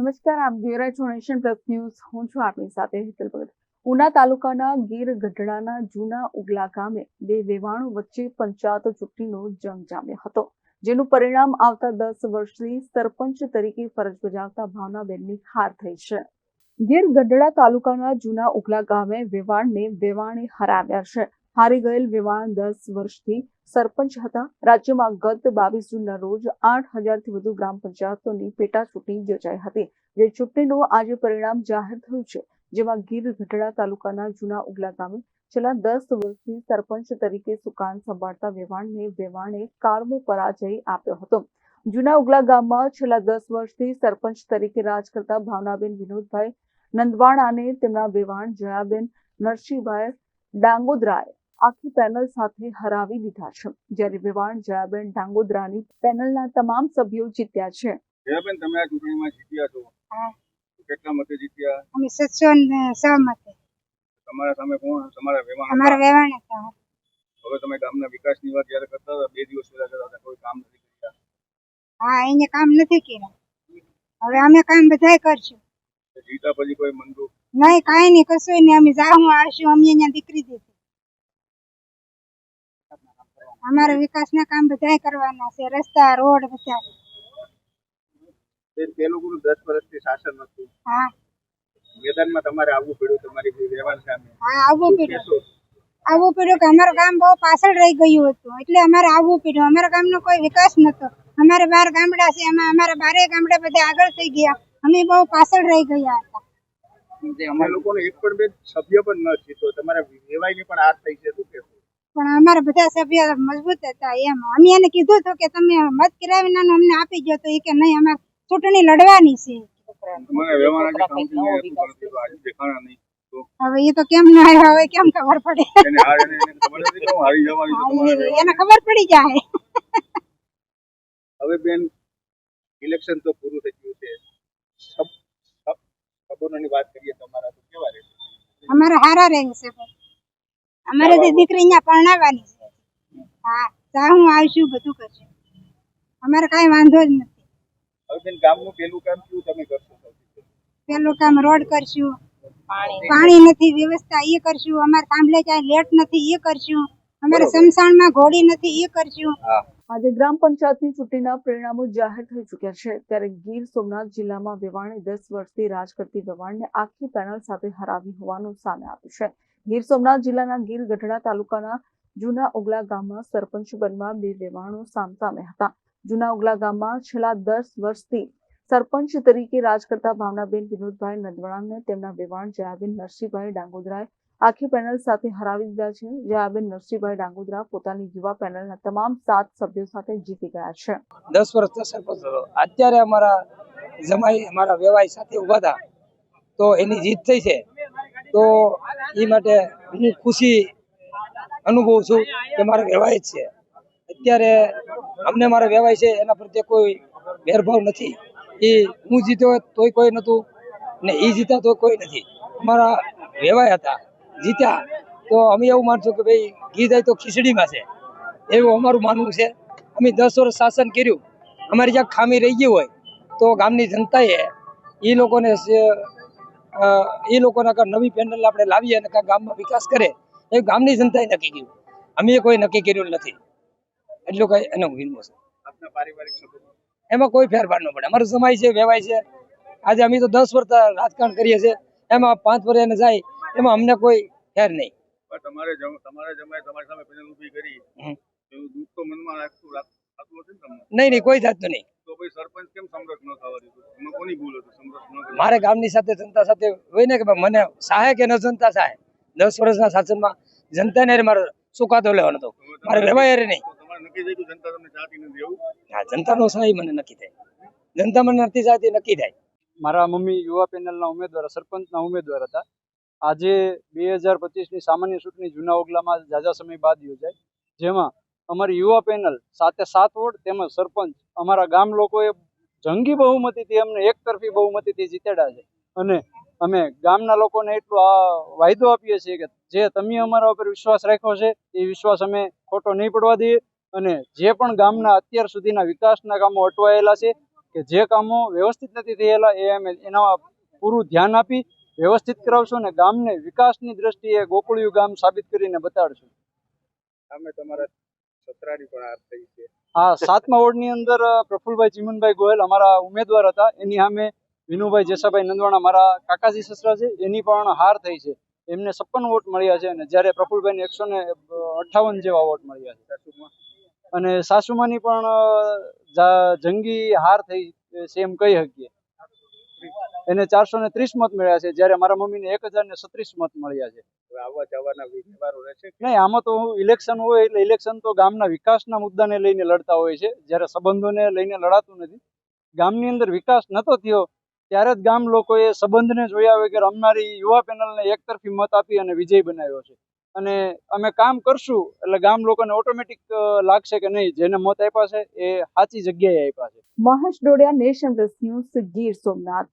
નમસ્કાર, આપ જોઈ રહ્યા છો નેશન પ્લસ ન્યૂઝ. હું છું આપની સાથે હેતલ ભગત. ઉના તાલુકાના ગીર ગઢડાના જૂના ઉગલા ગામે બે વેવાણો વચ્ચે પંચાયત ચૂંટણીનો જંગ જામ્યો હતો, જેનું પરિણામ આવતા દસ વર્ષથી સરપંચ તરીકે ફરજ બજાવતા ભાવનાબેનની હાર થઈ છે. ગીર ગઢડા તાલુકાના જૂના ઉગલા ગામે વેવાણને વેવાણે હરાવ્યા છે. હારી ગયેલ વિવાણ દસ વર્ષથી સરપંચ હતા. રાજ્યમાં ગત બાવીસ જૂનના રોજ આઠ હજારથી વધુ ગ્રામ પંચાયતોની પેટા ચૂંટણી યોજાઈ હતી, જે ચૂંટણીનું આજે પરિણામ જાહેર થયું છે, જેમાં ગીર ગઢડા તાલુકાના જૂના ઉગલા ગામે છેલ્લા દસ વર્ષથી સરપંચ તરીકે સુકાન સંભાળતા વેવાણને વેવાણે કારમો પરાજય આપ્યો હતો. જૂના ઉગલા ગામમાં છેલ્લા દસ વર્ષથી સરપંચ તરીકે રાજ કરતા ભાવનાબેન વિનોદભાઈ નંદવાણાને તેમના વેવાણ જયાબેન નરસિંહભાઈ ડાંગોદરાએ આખી પેનલ સાથે હરાવી દીધા છે. જ્યારે વિવાણ જયાબેન ડાંગોદરાની પેનલના તમામ સભ્યો જીત્યા છે. જયાબેન તમે આ ચૂંટણીમાં જીત્યા છો. હા. કેટલા મતે જીત્યા? અમે સત્સો ને સો મતે તમારા સામે કોણ? તમારા વેવાણ અમારા વેવાણ હતા. હવે તમે ગામના વિકાસની વાત જ્યારે કરતા હતા બે દિવસ પહેલા કરતા હતા કોઈ કામ નથી કર્યા. હા એને કામ નથી કર્યા. હવે અમે કામ બધાય કરશું. જીતા પછી કોઈ મંદુ? નહીં કાંઈ નહીં કશું નહીં. અમે જાઉં આવશું અમે અહીંયા દીકરી દીધી. અમારા વિકાસના કામ બધા કરવાના છે રસ્તા રોડ બધા. તે તે લોકોનું દસ વર્ષથી શાસન હતું. હા. મેદાનમાં તમારે આવવું પડ્યું તમારી વેવાણ સામે. હા આવવું પડ્યું. આવવું પડ્યું કે અમારું ગામ બહુ પાછળ રહી ગયું હતું એટલે અમારે આવવું પડ્યું. અમારા ગામનો કોઈ વિકાસ નતો અમારે બાર ગામડા છે એમાં અમારા બારે ગામડા બધા આગળ થઈ ગયા. અમે બહુ પાછળ રહી ગયા હતા. લોકોનો એક પણ બે સભ્ય પણ ન જીતો તમારા વેવાઈની પણ હાર થઈ છે શું પણ અમારા બધા સભ્ય મજબૂત હતા એમ. અમે એને કીધું હતું કે તમે મત કિરાવીનાનું અમને આપી ગયો તો એ કે નહીં અમારે ચૂંટણી લડવાની છે. હવે એ તો કેમ ના આવ્યા હોય કેમ ખબર પડે? એને ખબર પડી જાય. હવે બેન ઇલેક્શન તો પૂરું થઈ ગયું છે. સબ- સબ- સબોની વાત કરીએ તો અમારા તો કેવા રહેશે? અમારા હારા રહેશે. અમારે તો દીકરી અહીંયા પરણાવવાની છે. હા જા હું આવશું બધું કરશું. અમારે કાંઈ વાંધો જ નથી. હવે ગામનું પેલું કામ શું તમે કરશો પહેલું? પેલું કામ રોડ કરશું. પાણી. નથી વ્યવસ્થા એ કરશું. અમારે થાંભલે ક્યાંય લેટ નથી એ કરશું. અમારે સમસાણમાં ઘોડી નથી એ કરશું. આજે ગ્રામ પંચાયતની ચૂંટણીના પરિણામો જાહેર થઈ ચૂક્યા છે. ત્યારે ગીર સોમનાથ જિલ્લામાં વેવાણે દસ વર્ષથી રાજ કરતી વેવાણને આખી પેનલ સાથે હરાવી હોવાનું સામે આવ્યું છે. ગીર સોમનાથ જિલ્લાના ગીર ગઢડા તાલુકાના જૂના ઉગલા ગામમાં સરપંચ બનવા બે વેવાણો સામસામે હતા. જૂના ઉગલા ગામમાં છેલ્લા દસ વર્ષથી સરપંચ તરીકે રાજ કરતા ભાવનાબેન વિનોદભાઈ નદવાણાને તેમના વેવાણ જયાબેન નરસિંહભાઈ ડાંગોદરાએ આખી પેનલ સાથે હરાવી દીધા છે. જયાબેન નરસિંહભાઈ ડાંગોદરા પોતાની યુવા પેનલના તમામ સાત સભ્યો સાથે જીતી ગયા છે. દસ વર્ષ સરપંચ અત્યારે અમારા જમાઈ, અમારા વેવાઈ સાથે ઊભા હતા. તો એની જીત થઈ છે. તો એ માટે હું ખુશી અનુભવું છું કે મારો વેવાય છે. અત્યારે અમને મારો વેવાય છે, એના પ્રત્યે કોઈ ભેરભાવ નથી. એ હું જીત્યો તોય કોઈ નહોતું ને એ જીતા તો કોઈ નથી. અમારા વેવાય હતા, જીત્યા. તો અમે એવું માનશું કે ભાઈ ઘી જાય તો ખીચડીમાં છે. એવું અમારું માનવું છે. અમે દસ વર્ષ શાસન કર્યું. અમારી જ્યાં ખામી રહી ગઈ હોય તો ગામની જનતાએ એ લોકોને એ લોકોના કાં નવી પેનલ આપણે લાવીએ અને કાં ગામમાં વિકાસ કરે એ ગામની જનતાએ નક્કી કર્યું. અમે કોઈ નક્કી કર્યું નથી. એટલું કઈ એનો વિનમો છે. એમાં કોઈ ફેરફાર ન પડે. અમારું સમાય છે વેવાય છે. આજે અમે તો દસ વર્ષ રાજકારણ કરીએ છીએ. એમાં પાંચ વર્ષ એને જાય એમાં અમને કોઈ ફેર નહીં. પણ તમારે તમારા જમાય તમારી સામે પેનલ ઊભી કરી. દુઃખ તો મનમાં રાખતું નહીં નહીં કોઈ જાતનું નહીં. તો ભાઈ સરપંચ કેમ સમરસ ન થવા દીધું એમાં કોની ભૂલ હતી? સમરસ ન કરી? મારે ગામની સાથે જનતા સાથે હોય ને કે મને સહાય કે ન જનતા સહાય? દસ વર્ષના શાસનમાં જનતાને મારો સુકાતો લેવાનો હતો. મારે રહેવાય હારે નહીં. હા જનતાનો સહાય મને નક્કી થાય. જનતા મને નથી ચાહતી નક્કી થાય. મારા મમ્મી યુવા પેનલના ઉમેદવાર સરપંચના ઉમેદવાર હતા. આજે બે હજાર પચીસની સામાન્ય ચૂંટણી જૂના ઓગલામાં ઝાઝા સમય બાદ યોજાય. જેમાં અમારી યુવા પેનલ સાથે સાત વોર્ડ તેમજ સરપંચ અમારા ગામ લોકોએ જંગી બહુમતીથી અમને એકતરફી બહુમતીથી જીતેડા છે. અને અમે ગામના લોકોને એટલો વાયદો આપીએ છીએ કે જે તમે અમારા ઉપર વિશ્વાસ રાખ્યો છે, એ વિશ્વાસ અમે ખોટો નહીં પડવા દઈએ. અને જે પણ ગામના અત્યાર સુધીના વિકાસના કામો અટવાયેલા છે કે જે કામો વ્યવસ્થિત નથી થયેલા, એ અમે એના પૂરું ધ્યાન આપી વ્યવસ્થિત કરાવશું અને ગામને વિકાસની દ્રષ્ટિએ ગોકુળિયું ગામ સાબિત કરીને બતાડશું. અમે તમારા જેસાભાઈ નંદવાણા મારા કાકાજી સસરા છે. એની પણ હાર થઈ છે. એમને છપ્પન વોટ મળ્યા છે અને જ્યારે પ્રફુલભાઈને એકસો ને અઠાવન જેવા વોટ મળ્યા છે. સાસુમાં અને સાસુમાની પણ જંગી હાર થઈ એમ કહી શકીએ. એને ચારસો ને ત્રીસ મત મળ્યા છે. જ્યારે મારા મમ્મીને એક હજાર ને છત્રીસ મત મળ્યા છે. આવવા જવાના વ્યવહારો રહેશે નહીં આમાં તો ઇલેક્શન હોય એટલે ઇલેક્શન તો ગામના વિકાસના મુદ્દાને લઈને લડતા હોય છે. જ્યારે સંબંધોને લઈને લડાતું નથી. ગામની અંદર વિકાસ નતો થયો ત્યારે જ ગામ લોકોએ સંબંધને જોયા વગર અમારી યુવા પેનલને એકતરફી મત આપી અને વિજય બનાવ્યો છે. અને અમે કામ કરશું એટલે ગામ લોકોને ઓટોમેટિક લાગશે કે નહીં જેને મત આપ્યા છે એ સાચી જગ્યાએ આપ્યા છે. Mahesh Dodiya Nation Plus News Gir Somnath.